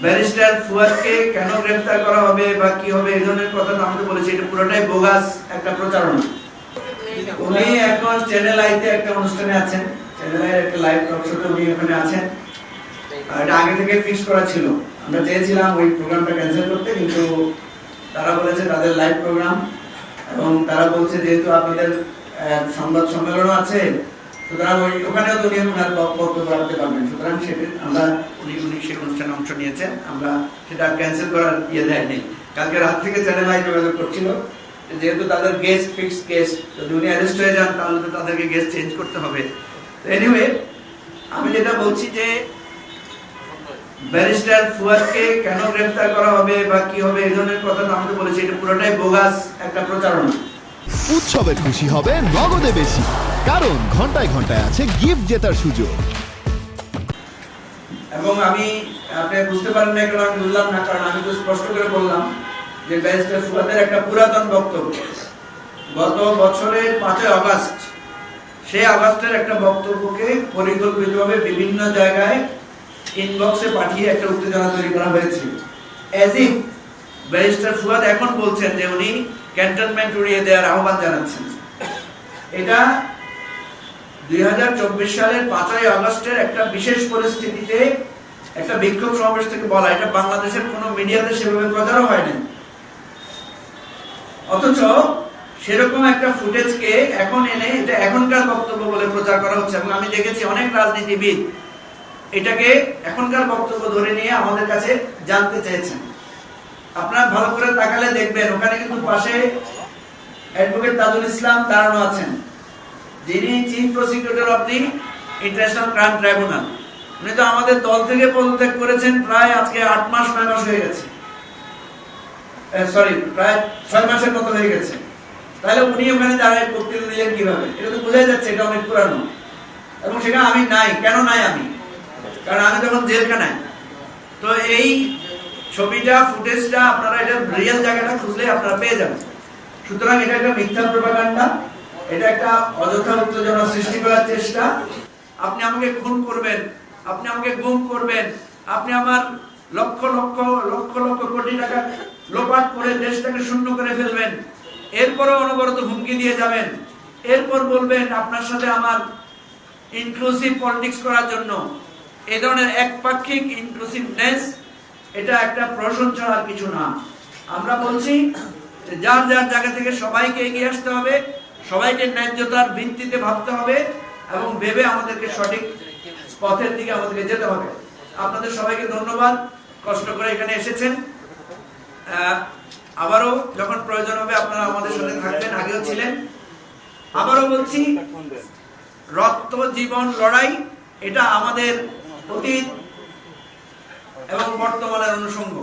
Barrister ফুয়াদকে কেন গ্রেফতার করা হবে বা কি হবে এই ধরনের কথা তো আমি বলেছি। এটা পুরোটাই বোগাস একটা প্রচারণা। উনি এখন চ্যানেল আইতে একটা অনুষ্ঠানে আছেন। চ্যানেল আইয়ের একটা লাইভ টক শোতে উনি ওখানে আছেন। এটা আগে থেকে ফিক্স করা ছিল। আমরা চেয়েছিলাম ওই প্রোগ্রামটা ক্যান্সেল করতে, কিন্তু তারা বলেছে তাদের লাইভ প্রোগ্রাম এবং তারা বলছে যেহেতু আপনাদের সংবাদ সম্মেলনও আছে, সুতরাং ওই ওখানেও তো উনি ওনার বক্তব্য রাখতে পারবেন। সুতরাং সেটা আমরা উনি উনি সেই অনুষ্ঠানে অংশ নিয়েছেন। আমরা সেটা ক্যান্সেল করার ইয়ে দেয়নি। কালকে রাত থেকে চ্যানেল আই যোগাযোগ করছিল। যেহেতু তাদের গেস্ট ফিক্স গেস্ট যদি উনি অ্যারেস্ট হয়ে যান, তাহলে তো তাদেরকে গেস্ট চেঞ্জ করতে হবে। এনিওয়ে আমি যেটা বলছি যে ব্যারিস্টার ফুয়াদকে কেন গ্রেফতার করা হবে বা কি হবে, এই ধরনের কথা তো আমি তো বলেছি। এটা পুরোটাই বোগাস একটা প্রচারণা। উৎসবে খুশি হবে নগদে বেশি। কারণ ঘন্টায় ঘন্টায় আছে গিফট জেতার সুযোগ। এবং আমি, আপনি বুঝতে পারেন না কেন আমি বললাম না, কারণ আমি তো স্পষ্ট করে বললাম যে ব্যারিস্টার ফুয়াদের একটা পুরাতন বক্তব্য। গত বছরের পাঁচই আগস্ট, সেই আগস্টের একটা বক্তব্যকে পরিকল্পিতভাবে বিভিন্ন জায়গায় ইনবক্সে পাঠিয়ে একটা উত্তেজনা তৈরি করা হয়েছিল অ্যাজ ইফ ব্যারিস্টার ফুয়াদ এখন বলছেন যে উনি ক্যান্টনমেন্ট উড়িয়ে দেওয়ার আহ্বান জানাচ্ছেন। এটা দুই সালের পাঁচই আগস্টের একটা বিশেষ পরিস্থিতিতে একটা বিক্ষোভ সমাবেশ থেকে বলা এটা বাংলাদেশের মিডিয়াতে সেভাবে প্রচারও হয়নি অথচ সেরকম একটা ফুটেজকে এখন এনে এটা এখনকার বক্তব্য বলে প্রচার করা হচ্ছে এবং আমি দেখেছি অনেক রাজনীতিবিদ এটাকে এখনকার বক্তব্য ধরে নিয়ে আমাদের কাছে জানতে চেয়েছেন। আপনারা ভালো করে তাকালে দেখবেন, ওখানে কিন্তু পাশে অ্যাডভোকেট তাজুল ইসলাম দাঁড়ানো আছেন। যিনি chief prosecutor of the international crime tribunal, উনি তো আমাদের দল থেকে পদত্যাগ করেছেন প্রায় আজকে আট মাস, নয় মাস হয়ে গেছে। সরি প্রায় ছয় মাসের মতো হয়ে গেছে। তাহলে উনি ওখানে দাঁড়ায় বক্তৃতা দিলেন কীভাবে? এটা তো বোঝাই যাচ্ছে, এটা অনেক পুরানো। এবং সেখানে আমি নাই, কেন নাই আমি? কারণ আমি তখন জেলখানায়। তো এই ছবিটা, ফুটেজটা আপনারা এটা রিয়েল জায়গাটা খুঁজলে আপনারা পেয়ে যাবেন। সুতরাং এটা একটা মিথ্যা প্রপাগান্ডা এটা একটা অযথা উত্তেজনা সৃষ্টি করার চেষ্টা। আপনি আমাকে খুন করবেন, আপনি আমাকে গুম করবেন, আপনি আমার লক্ষ লক্ষ লক্ষ লক্ষ কোটি টাকা লোপাট করে দেশটাকে শূন্য করে ফেলবেন। এরপরও অনবরত হুমকি দিয়ে যাবেন। এরপর বলবেন আপনার সাথে আমার ইনক্লুসিভ পলিটিক্স করার জন্য। এই ধরনের একপাক্ষিক ইনক্লুসিভনেস এটা একটা প্রশংসা আর কিছু না। আমরা বলছি যার যার জায়গা থেকে সবাইকে এগিয়ে আসতে হবে। সবাইকে ন্যায্যতার ভিত্তিতে ভাবতে হবে এবং ভেবে আমাদেরকে সঠিক পথের দিকে আমাদেরকে যেতে হবে। আপনাদের সবাইকে ধন্যবাদ। কষ্ট করে এখানে এসেছেন। আবারও যখন প্রয়োজন হবে আপনারা আমাদের সাথে থাকবেন, আগেও ছিলেন। আবারও বলছি, রক্ত জীবন লড়াই, এটা আমাদের অতীত এবং বর্তমানের অনুষঙ্গ।